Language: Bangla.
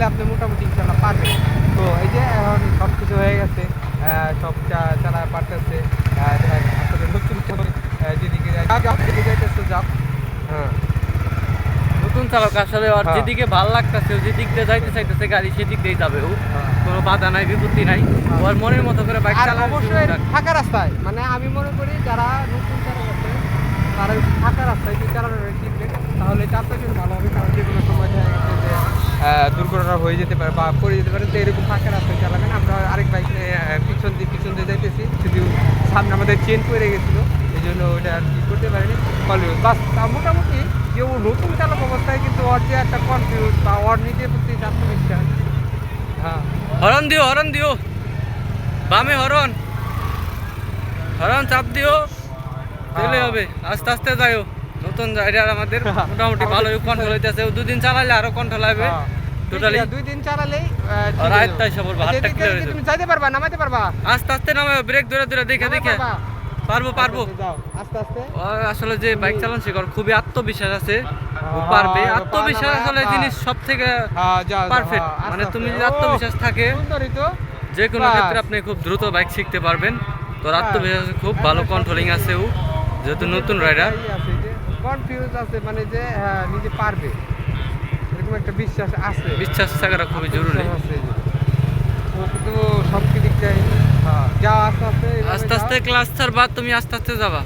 চালালে আপনি মোটামুটি ইনশাল্লাহ পারবেন তো এই যে এখন সব কিছু হয়ে গেছে সব চা- চালা পারতেছে আসলে নতুন যেদিকে যাইতেছো, যাও। হ্যাঁ নতুন চালক আসলে ওর হ্যাঁ। যেদিকে ভালো লাগতেছে যেদিক দিয়ে যাইতে চাইতেছে গাড়ি সেদিক দিয়েই যাবে ও হ্যাঁ। কোনো বাধা নাই বিপত্তি নাই ওর মনের মতো করে বাইক চালানো অবশ্যই ফাঁকা রাস্তায় মানে আমি মনে করি যারা নতুন চালক আছে তারা ফাঁকা রাস্তায় যদি তাহলে চারটা ভালো হবে কারণ যে কোনো সময় দেখা গেছে যে আহ, দুর্ঘটনা হয়ে যেতে পারে বা পড়ে যেতে পারে তো এরকম ফাঁকা রাস্তায় চালাবেন। আমরা আরেক বাইক নিয়ে পিছন দিয়ে পিছন দিয়ে যাইতেছি। শুধু সামনে আমাদের চেন পড়ে গেছিল এই জন্য ওটা আর কি করতে পারিনি। কনফিউজ বাস তা মোটামুটি যে ও নতুন চালক অবস্থায় কিন্তু ওর যে একটা কনফিউজ বা ওর নিজের প্রতি আত্মবিশ্বাস। হ্যাঁ। হরণ দিও হরণ দিও। বামে হরণ। হরণ চাপ দিও। চলে হ্যাঁ। হবে। আস্তে আস্তে যাইও। নতুন রাইডার আমাদের মোটামুটি ভালোই কন্ট্রোল হইতেছে। দুদিন চালালে আরও কন্ট্রোল হবে। হ্যাঁ। টোটালি দুই- দিন চালালেই হাতটা হয়ে তুমি যাইতে পারবা নামাইতে পারবা? আস্তে আস্তে নামে ব্রেক ধরে ধরে দেখে দেখে। পারব? পারব আস্তে আস্তে। আসলে যে বাইক চালান সে খুবই আত্মবিশ্বাস আছে। পারবে। আত্মবিশ্বাস আসলে। জিনিস সব থেকে পারফেক্ট মানে তুমি যদি আত্মবিশ্বাস থাকে যে কোনো ক্ষেত্রে আপনি খুব দ্রুত বাইক শিখতে পারবেন। তোর আত্মবিশ্বাস খুব ভালো কন্ট্রোলিং আছে। ও যেহেতু নতুন রাইডার কনফিউজ আছে মানে যে হ্যাঁ নিজে পারবে। এরকম একটা বিশ্বাস আছে। বিশ্বাস থাকাটা খুবই জরুরি। কিন্তু সব দিক দিয়ে যা আস্তে আস্তে আস্তে আস্তে। ক্লাস ছাড়বা তুমি আস্তে আস্তে যাবা।